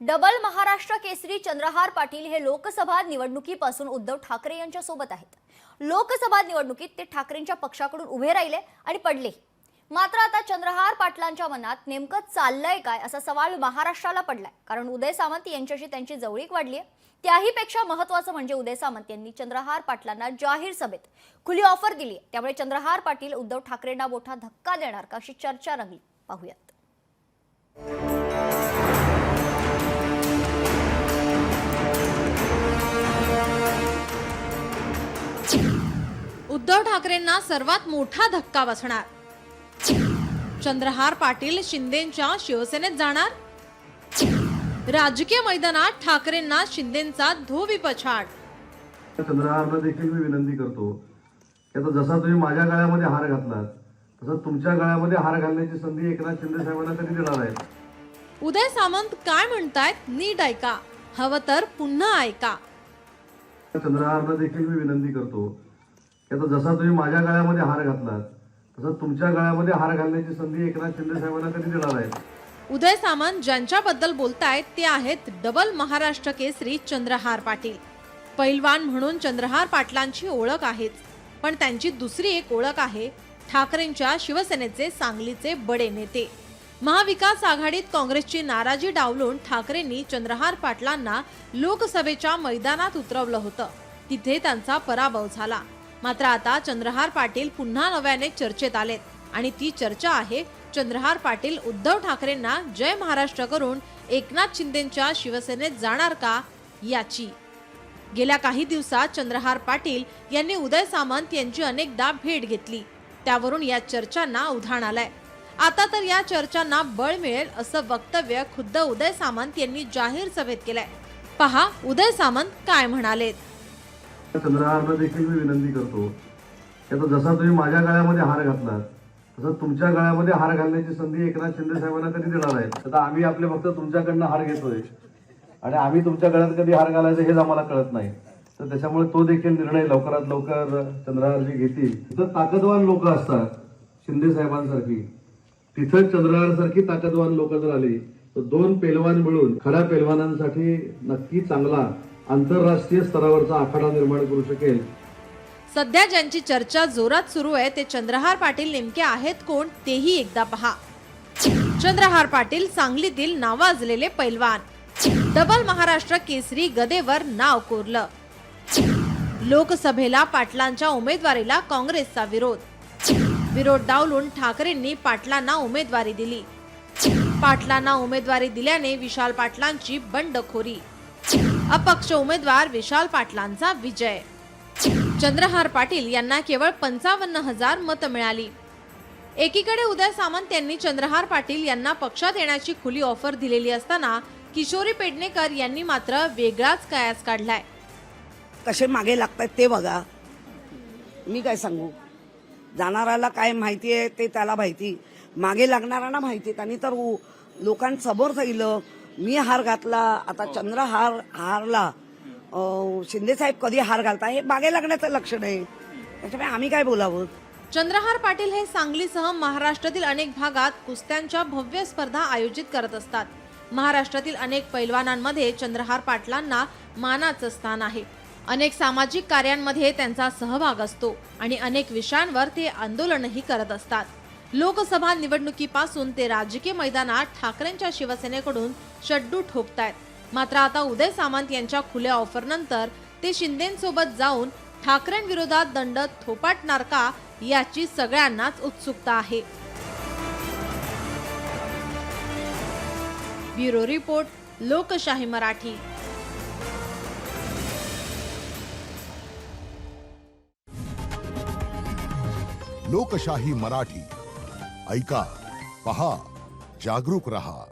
Double Maharashtra Kesari Chandrahar Patil हे लोकसभा निवडणुकीपासून उद्धव ठाकरे यांच्या सोबत आहेत. लोकसभा निवडणुकीत ते ठाकरेंच्या पक्षाकडून उभे राहिले आणि पडले. मात्र आता चंद्रहार पाटलांच्या मनात नेमकं चाललंय काय असा सवाल महाराष्ट्राला पडलाय. कारण उदय सामंत यांच्याशी त्यांची जवळीक वाढली आहे त्याही पेक्षा महत्वाचं म्हणजे उदय सामंत यांनी चंद्रहार पाटलांना जाहीर सभेत खुली ऑफर दिली त्यामुळे चंद्रहार पाटील उद्धव ठाकरेंना मोठा धक्का देणार का अशी चर्चा रंगली. पाहूयात. उद्धव ठाकरेंना सर्वात मोठा धक्का बसणार. चंद्रहार पाटील शिंदेच्या शिवसेनेत जाणार. राजकीय मैदानात ठाकरेंना शिंदेचा धोबी पछाड चंद्रहारला देखील मी विनंती करतो जसा तुम्ही माझ्या गळ्यामध्ये हार घातलात तसं तुमच्या गळ्यामध्ये हार घालण्याची संधी एकनाथ शिंदे साहेबांना कधी देणार आहे. उदय सामंत काय म्हणतायत? नीट ऐका. हवं तर पुन्हा ऐका. चंद्रहारला देखील मी विनंती करतो की आता जसा तुम्ही माझ्या गळ्यामध्ये हार घातलात तसं तुमच्या गळ्यामध्ये हार घालण्याची संधी एकनाथ शिंदे साहेबांना कधी देणार आहे उदय सामंत ज्यांच्याबद्दल बोलतायत ते आहेत डबल महाराष्ट्र केसरी चंद्रहार पाटील. पैलवान म्हणून चंद्रहार पाटलांची ओळख आहेच पण त्यांची दुसरी एक ओळख आहे ठाकरेंच्या शिवसेनेचे सांगलीचे बडे नेते. महाविकास आघाडीत काँग्रेसची नाराजी डावलून ठाकरेंनी चंद्रहार पाटलांना लोकसभेच्या मैदानात उतरवलं होतं. तिथे त्यांचा पराभव झाला. मात्र आता चंद्रहार पाटील पुन्हा नव्याने चर्चेत आलेत. आणि ती चर्चा आहे चंद्रहार पाटील उद्धव ठाकरेंना जय महाराष्ट्र करून एकनाथ शिंदेच्या शिवसेनेत जाणार का याची. गेल्या काही दिवसात चंद्रहार पाटील यांनी उदय सामंत यांची अनेकदा भेट घेतली. त्यावरून या चर्चांना उधाण आलंय. आता तर या चर्चांना बळ मिळेल असं वक्तव्य खुद्द उदय सामंत यांनी जाहीर सभेत केलंय. पहा उदय सामंत काय म्हणालेत. चंद्रहारला देखील मी विनंती करतो की आता जसा तुम्ही माझ्या गळ्यामध्ये हार घातलात तसं तुमच्या गळ्यामध्ये हार घालण्याची संधी एकनाथ शिंदे साहेबांना कधी देणार आहे आता आम्ही आपले फक्त तुमच्याकडनं हार घेतोय आणि आम्ही तुमच्या गळ्यात कधी हार घालायचं हेच आम्हाला कळत नाही. तर त्याच्यामुळे तो देखील निर्णय लवकरात लवकर चंद्रहारजी घेतील. तर ताकदवान लोक असतात शिंदे साहेबांसारखी. तिथं चंद्रहारसारखी ताकदवान लोक जर आली तर दोन पेलवान मिळून खऱ्या पेलवानांसाठी नक्की चांगला आंतरराष्ट्रीय स्तरावरचा आखाडा निर्माण करू शकेल. सध्या ज्यांची चर्चा जोरात सुरू आहे ते चंद्रहार पाटील नेमके आहेत कोण तेही एकदा पहा. चंद्रहार पाटील सांगलीतील नावाजलेले पैलवान. डबल महाराष्ट्र केसरी गदेवर नाव कोरलं. लोकसभेला पाटलांच्या उमेदवारीला काँग्रेसचा विरोध. विरोध डावलून ठाकरेंनी पाटलांना उमेदवारी दिली. पाटलांना उमेदवारी दिल्याने विशाल पाटलांची बंडखोरी. अपक्ष उमेदवार विशाल पाटलांचा विजय. चंद्रहार पाटील यांना केवळ पंचावन्न हजार मतं मिळाली. एकीकडे उदय सामंत यांनी चंद्रहार पाटील यांना पक्षात येण्याची खुली ऑफर दिलेली असताना किशोरी पेडणेकर यांनी मात्र वेगळाच कयास काढलाय. कसे मागे लागतात ते बघा. मी काय सांगू? जाणाऱ्याला काय माहिती आहे ते त्याला माहिती. मागे लागणाऱ्यांना माहिती त्यांनी तर लोकांसमोर जाईल. मी हार घातला आता चंद्र हार हारला. अं, शिंदेसाहेब कधी हार घालता हे मागे लागण्याचं लक्षण आहे त्याच्यामुळे आम्ही काय बोलावं? चंद्रहार पाटील हे सांगलीसह महाराष्ट्रातील अनेक भागात कुस्त्यांच्या भव्य स्पर्धा आयोजित करत असतात. महाराष्ट्रातील अनेक पैलवानांमध्ये चंद्रहार पाटलांना मानाचं स्थान आहे. अनेक सामाजिक कार्यांमध्ये त्यांचा सहभाग असतो आणि अनेक विषयांवर ते आंदोलनही करत असतात. लोकसभा निवडणुकीपासून ते राजकीय मैदानात ठाकरेंच्या शिवसेनेकडून शड्डू ठोकतायत. मात्र आता उदय सामंत यांच्या खुल्या ऑफरनंतर ते शिंदेसोबत जाऊन ठाकरेंविरोधात दंड थोपाटणार का याची सगळ्यांनाच उत्सुकता आहे. ब्युरो रिपोर्ट लोकशाही मराठी. लोकशाही मराठी. ऐका पहा जागरूक रहा.